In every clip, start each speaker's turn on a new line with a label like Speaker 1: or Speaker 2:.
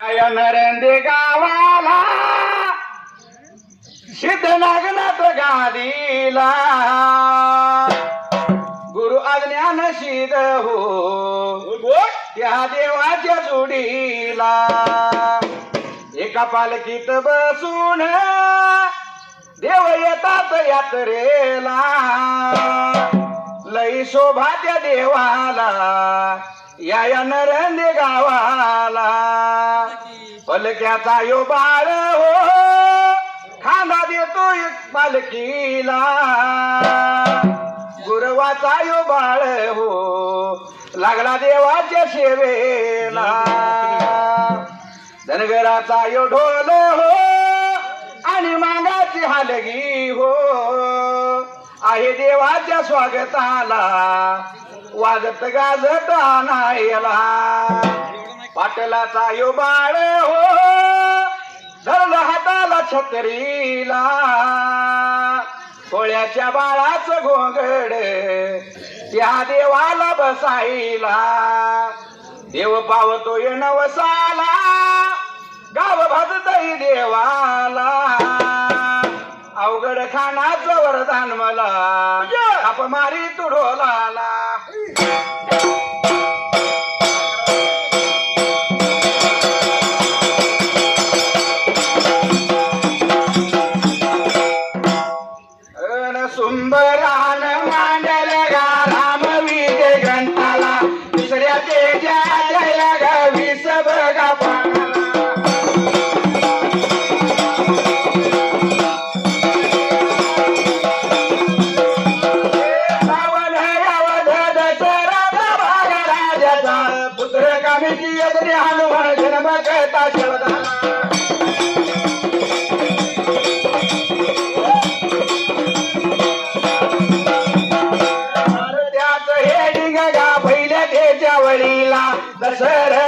Speaker 1: काय गावाला. सिद्ध नागनाथ गादीला. गुरु अज्ञान सिद्ध हो. त्या देवाच्या जोडीला. एका पालखीत बसून देव येतात यात्रेला. लई शोभा त्या देवाला. या या नरंदे गावाला. पलक्याचा यो बाळ हो. खांदा देतो एक पालखीला. गुरवाचा यो बाळ हो. लागला देवाच्या सेवेला. धनगराचा यो ढोल हो. आणि मागाची हालगी हो. आहे देवाच्या स्वागताला. वाजत गाजत आणायला पाटलाचा यो बाळ हो धरला हाताला छत्रीला. सोळ्याच्या बाळाचं घोंगड त्या देवाला बसायला. देव पावतोय नवसाला गाव भाजतही देवाला. अवघड खानाचं वरदान मला. अपमारी तुडोलाला. अन सुंदरान दशरथ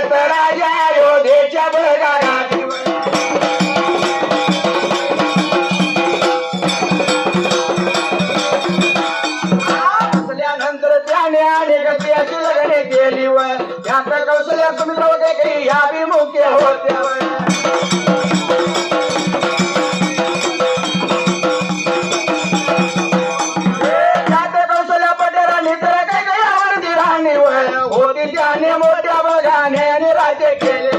Speaker 1: जाने मोठ्या बघाने आणि केले.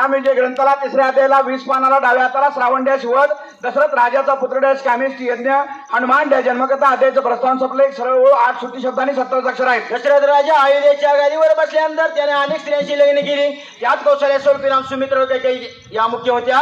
Speaker 1: आम्ही जे ग्रंथाला तिसऱ्या अध्यायाला वीस पानाला डाव्या हाताला श्रावण डॅश वध दशरथ राजाचा पुत्र डॅश यज्ञ हनुमान डॅश जन्मकथा अध्यायाचं प्रस्थान संपलं एक सरळ ओळ आठ सुट्टी शब्दांनी सत्तर अक्षर आहेत.
Speaker 2: दशरथ राजा अयोध्येच्या गादीवर बसल्यानंतर त्याने अनेक स्त्रियांशी लग्न केली. यात कौशल्या स्वरूपी सुमित्र होते या मुख्य होत्या.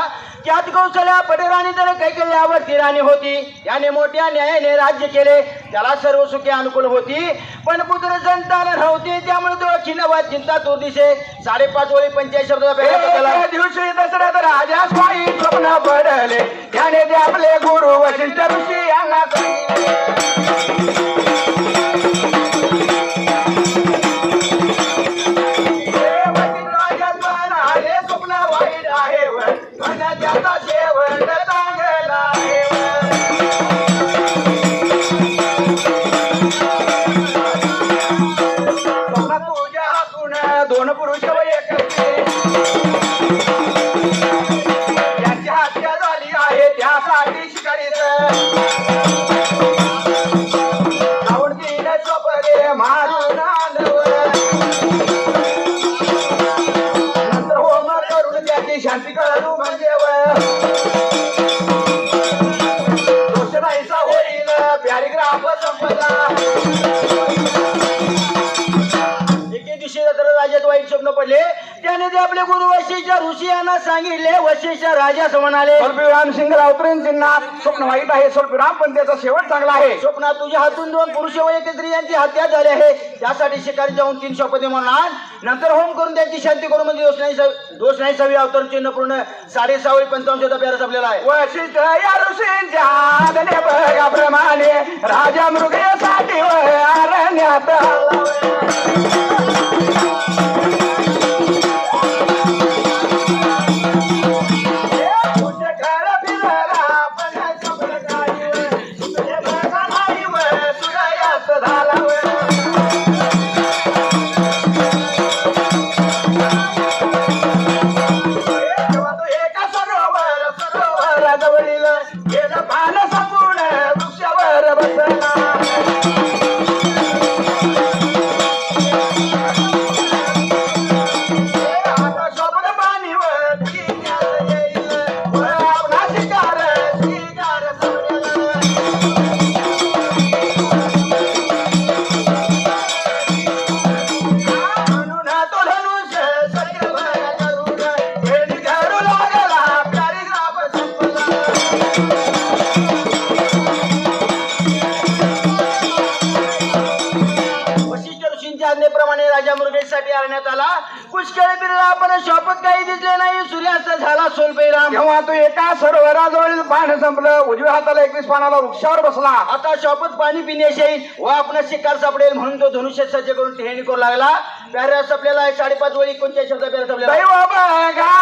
Speaker 2: त्यात कौशल्या पटेराणी तर काही यावरती राणी होती. याने मोठ्या न्यायाने राज्य केले. त्याला सर्व सुखे अनुकूल होती. पण पुत्र संतान नव्हते त्यामुळे तो खिनवा चिंता तो दिसे. साडेपाच ओळी पंचायत पदाला
Speaker 1: दिवशी दशरथ राजा स्वाई स्वप्न पडले त्याने ते आपले गुरु वशिष्ठ ऋषी यांना पूजा तुझ्या दोन पुरुष व एक
Speaker 2: स्वप्न पडले. त्याने ते आपले गुरु वशिष्ठ ऋषी यांना सांगितले. वशिष्ठ राजास म्हणाले
Speaker 1: स्वल्पविराम सिंग रावतरेन चिन्हात स्वप्न वाईट आहे स्वल्पविराम पण त्याचा शेवट चांगला आहे.
Speaker 2: स्वप्नात तुझ्या हातून दोन पुरुष व एक स्त्री यांची हत्या झाली आहे. त्यासाठी शिकारी जाऊन तीन शपथे म्हणणार नंतर होम करून त्यांची शांती करून म्हणजे दोष नाही सव- दोष नाही सवी अवतरण चिन्ह पूर्ण साडेसहावी पंचावन्न शब्द प्यारा आपल्याला आहे.
Speaker 1: वशिष्ठ या ऋषींच्या बघाप्रमाणे राजा मृगयासाठी व तू एका सरोवराजवळील पान संपलं. उजव्या हाताला एकवीस पानाला वृक्षावर बसला.
Speaker 2: आता शॉपत पाणी पिण्याशी येईल व आपण शिकार सापडेल म्हणून तो धनुष्य सज्ज करून टेहणी करू लागला. पॅरा सपलेला आहे साडेपाच वळी कोणत्या शब्द पॅरा सपलेला
Speaker 1: बघा बघा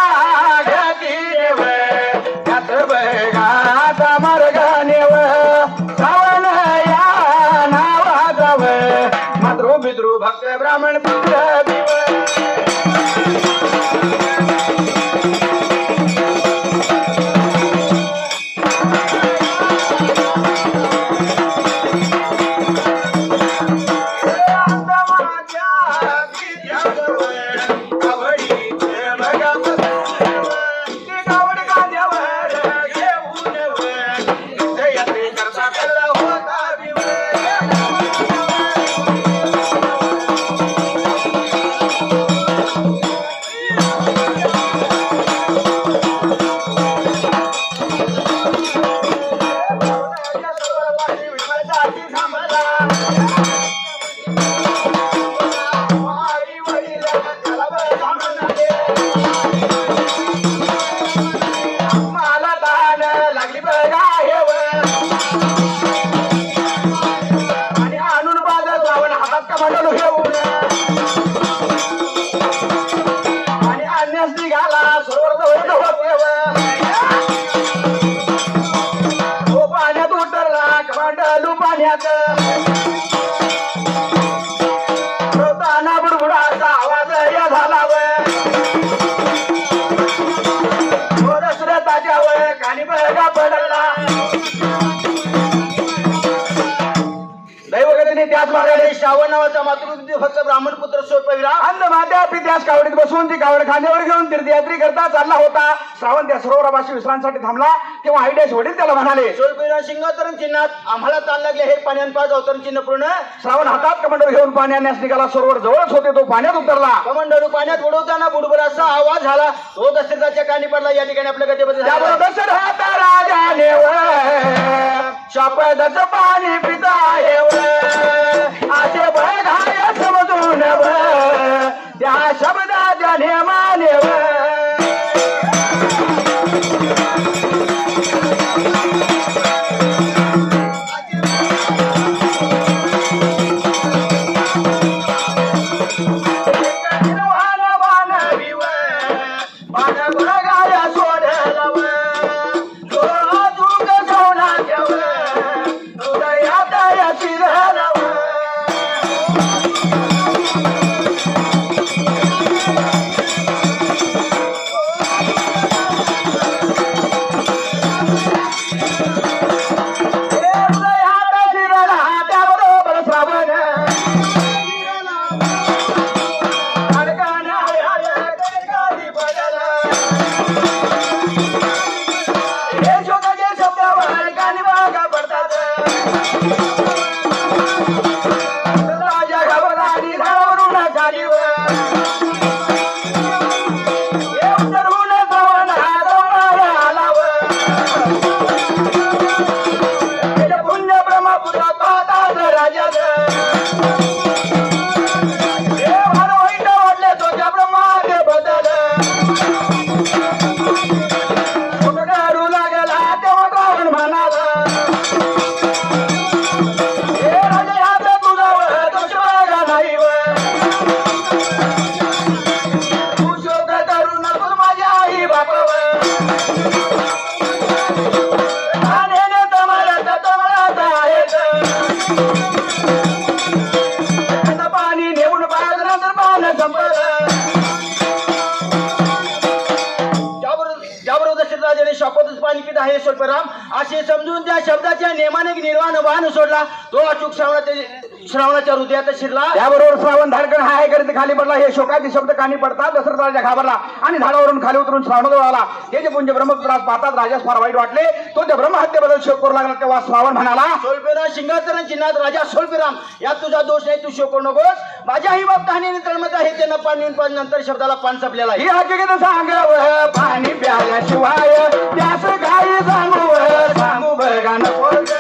Speaker 1: मला
Speaker 2: फक्त ब्राह्मण पुत्र सोपविरा
Speaker 1: अंध मात्या पित्यास कावडीत बसून ती कावड खांद्यावर घेऊन तीर्थयात्री करता चालला होता. श्रावण त्या सरोवरापाशी विश्रांसाठी थांबला. तेव्हा आयडियास वडील त्याला म्हणाले
Speaker 2: सोलपेरा सिंहावतरण चिन्हात आम्हाला ताण लागले हे पाण्यान पाच अवतरण चिन्ह पूर्ण.
Speaker 1: श्रावण हातात कमंडर घेऊन पाणी आणण्यास निघाला. सरोवर जवळच होते तो पाण्यात उतरला.
Speaker 2: कमंडलू पाण्यात बुडवताना बुडबुड असा आवाज झाला. तो दशरथाच्या कानी पडला. या ठिकाणी आपल्या
Speaker 1: त्याबरोबर दशरथ राजाने शापदच पाणी पिता आजे बघाय समजून त्या शब्दाच्या नेमाने पडतात
Speaker 2: असे समजून त्या शब्दाच्या नियमाने निर्वाण वाहन सोडला. तो अचूक श्रावणाच्या श्रावणाच्या हृदयात शिरला.
Speaker 1: त्याबरोबर श्रावण धारकण हा आहे करीत खाली पडला. हे शोकाचे शब्द कानी पडतात. दशरथ राजा घाबरला आणि झाडावरून खाली उतरून श्रावण आला. ते जे पुंज ब्रह्मपुत्रास पाहतात राजास फार वाईट वाटले. तो त्या ब्रह्महत्येबद्दल शोक करू लागला तेव्हा श्रावण म्हणाला
Speaker 2: सोलपेरा सिंहासन चिन्हात राजा सोलपेराम यात तुझा दोष नाही तू शोक करू नकोस माझ्याही बाब कहाणी तळमत आहे त्यांना पाणी पाणी नंतर शब्दाला पान संपलेला
Speaker 1: ही हकीकत सांगाव पाणी प्याल्याशिवाय त्यास काही सांगू सांगू बघा नको.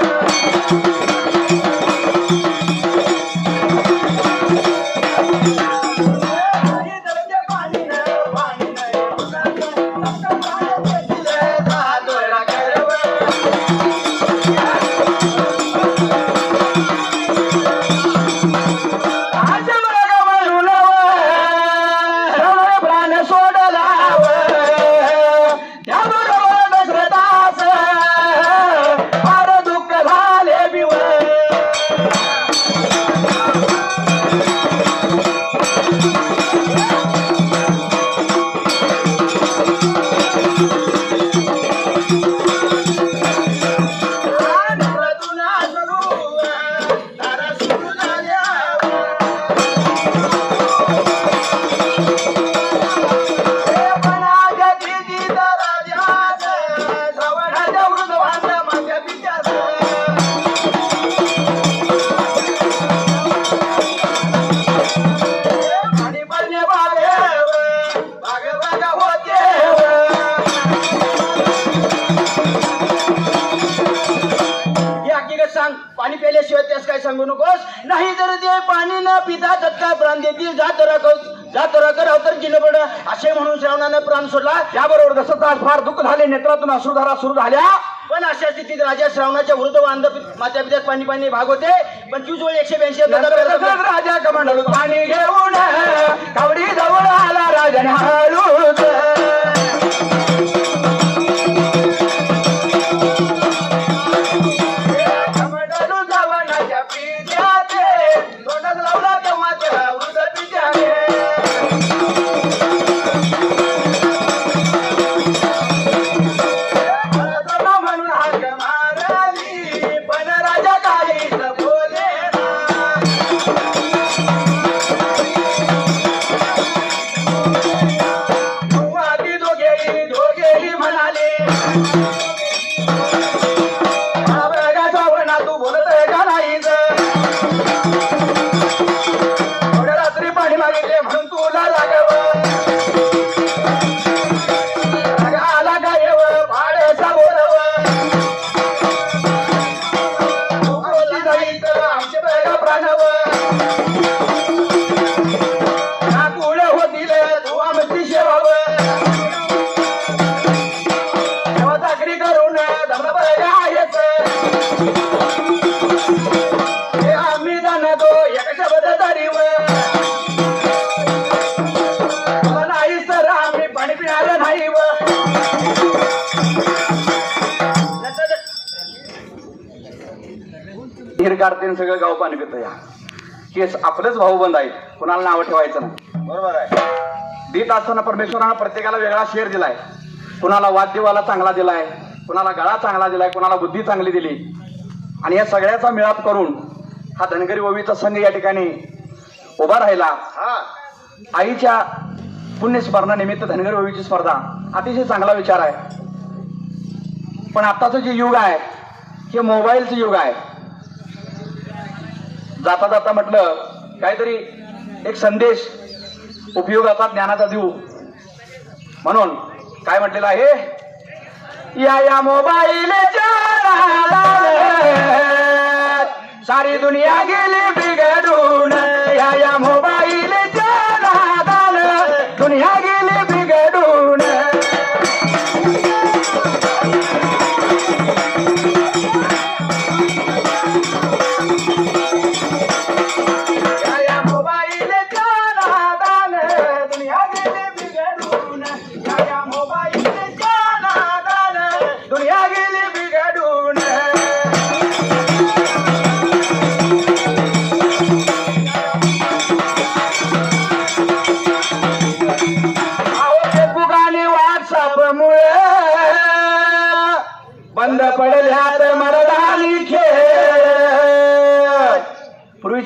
Speaker 2: पिता तत्काळ प्राण देतील जात राखव जात राखर अवतर जिन पड असे म्हणून श्रावणानं प्राण सोडला.
Speaker 1: त्याबरोबर दशरथास फार दुःख झाले नेत्रातून अश्रुधारा सुरू झाल्या.
Speaker 2: पण अशा स्थितीत राजा श्रावणाच्या वृद्ध वांध मात्या पित्यात पाणी पाणी भाग होते. पंचवीस वेळ एकशे ब्याऐंशी
Speaker 1: राजा कमंडलू पाणी घेऊन हा केस आपलंच भाऊबंद आहेत. कुणाला नावं ठेवायचं नाही.
Speaker 2: बरोबर आहे.
Speaker 1: देत असताना परमेश्वरानं प्रत्येकाला वेगळा शेर दिलाय. कुणाला वाद्यवाला चांगला दिलाय कुणाला गळा चांगला दिलाय कुणाला बुद्धी चांगली दिली. आणि या सगळ्याचा मिळाप करून हा धनगरी ओवीचा संघ या ठिकाणी उभा राहिला.
Speaker 2: हा.
Speaker 1: आईच्या पुण्यस्मरणानिमित्त धनगर ओवीची स्पर्धा अतिशय चांगला विचार आहे. पण आताचं जे युग आहे हे मोबाईलचं युग आहे. जाता जाता म्हटलं काहीतरी एक संदेश उपयोगाचा ज्ञानाचा देऊ. म्हणून काय म्हटलेलं आहे? या या मोबाईलच्या सारी दुनिया गेली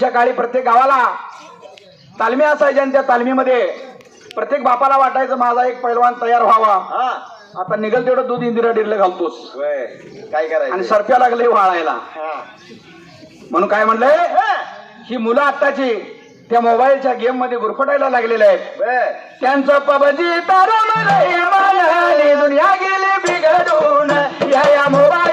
Speaker 1: पूर्वीच्या काळी प्रत्येक गावाला तालमी असायच्या आणि त्या तालमीमध्ये प्रत्येक बापाला वाटायचं माझा एक पैलवान तयार व्हावा आता निघल तेवढं दूध इंदिरा डिरलं घालतोस.
Speaker 2: काय
Speaker 1: आणि
Speaker 2: करायचं
Speaker 1: सरप्या लागले वाळायला. म्हणून काय म्हणलंय
Speaker 2: हा.
Speaker 1: मुलं आत्ताची त्या मोबाईलच्या गेममध्ये गुरफटायला लागलेले आहेत. त्यांचं पबजी तर दुनिया गेली बिघडून या या मोबाईल